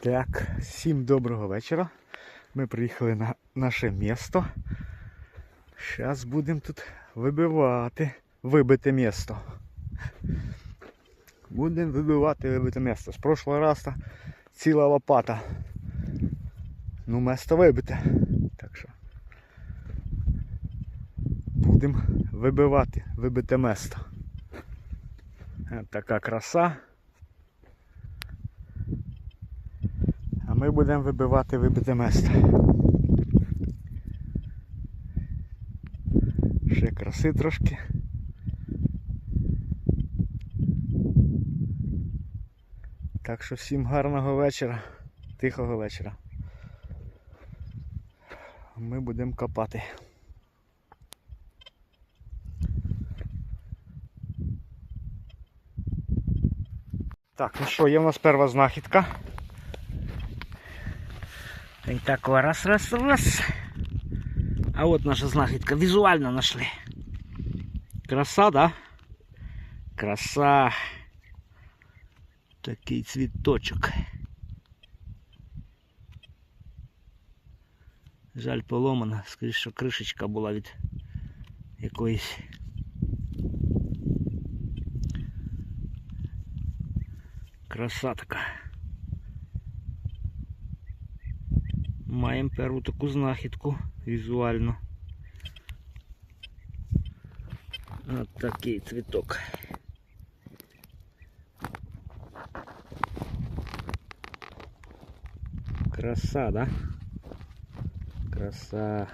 Так, всім доброго вечора. Ми приїхали на наше місто. Зараз будемо тут вибивати, вибите місто. Будемо вибивати вибите місто. З прошлого разу ціла лопата. Ну, місто вибите. Так що будемо вибивати вибите місто. Така краса. Ми будемо вибивати вибите місто. Ще краси трошки. Так що всім гарного вечора, тихого вечора. Ми будемо копати. Так, ну що, є в нас перша знахідка. І так, раз, раз, раз. А от наша знахідка. Візуально знайшли. Краса, да? Краса. Такий цвіточок. Жаль, поломана. Скоріше, що кришечка була від якоїсь. Краса така. Маємо перву таку знахідку візуально. От такий цвіток. Краса, да? Краса.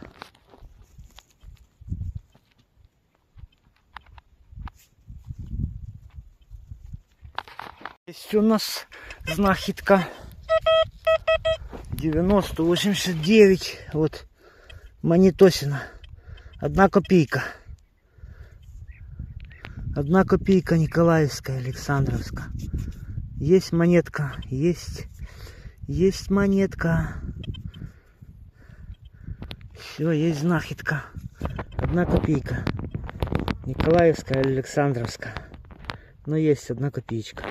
Есть у нас знахідка 90-89. Вот Манитосина. Одна копейка. Одна копейка Николаевская, Александровская. Есть монетка, есть, есть монетка. Все, есть знахідка. Одна копейка. Николаевская, Александровская. Но есть одна копеечка.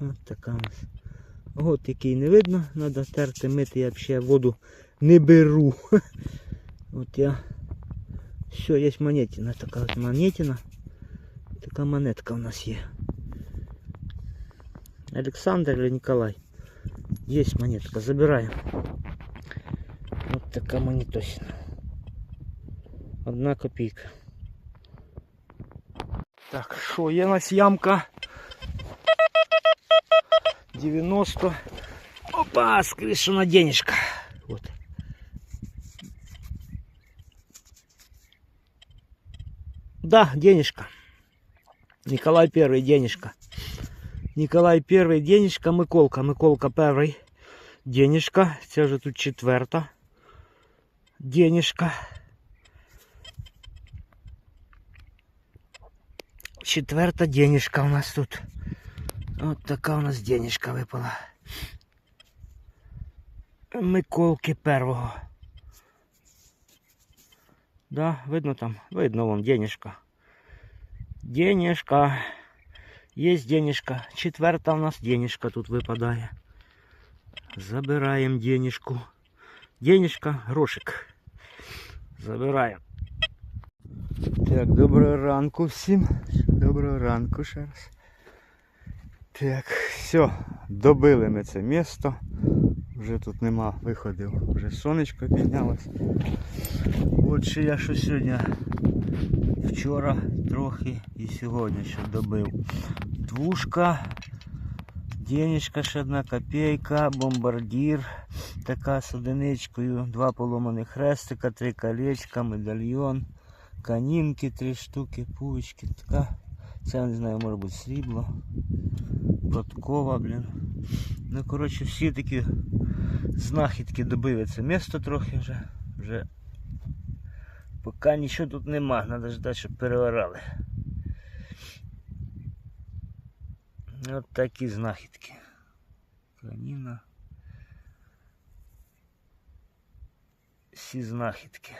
Вот такая у нас. От який не видно, треба терти, мити, я взагалі воду не беру. От я. Все, є монетина, така от монетина. Така монетка у нас є. Олександр или Николай? Є монетка, забираємо. От така монетосина. Одна копійка. Так, що, є у нас ямка 90. Опа, скрышу на денежка. Вот. Да, денежка. Николай Первый денежка. Николай Первый денежка, Миколка. Миколка Первый денежка. Це вже тут четверта. Денежка. Четверта денежка у нас тут. От така у нас денежка випала. Миколки первого. Да, видно там? Видно вон денежка. Денежка. Есть денежка. Четверта у нас денежка тут випадає. Забираємо денежку. Денежка, грошик. Забираємо. Так, доброго ранку всім. Доброго ранку ще раз. Так, все, добили ми це місто. Вже тут нема виходів, вже сонечко піднялось. От ще я що сьогодні вчора трохи і сьогодні ще добив. Двушка, денежка ще одна копійка, бомбардір, така з одиничкою, два поломаних хрестика, три колечка, медальйон, канінки, три штуки, пулечки, така. Це не знаю, може бути срібло. Подкова, блін. Ну, коротше, всі такі знахідки добили. Це місто трохи вже. вже Поки нічого тут нема, треба ждати, щоб переорали. От такі знахідки. Каніна. Всі знахідки.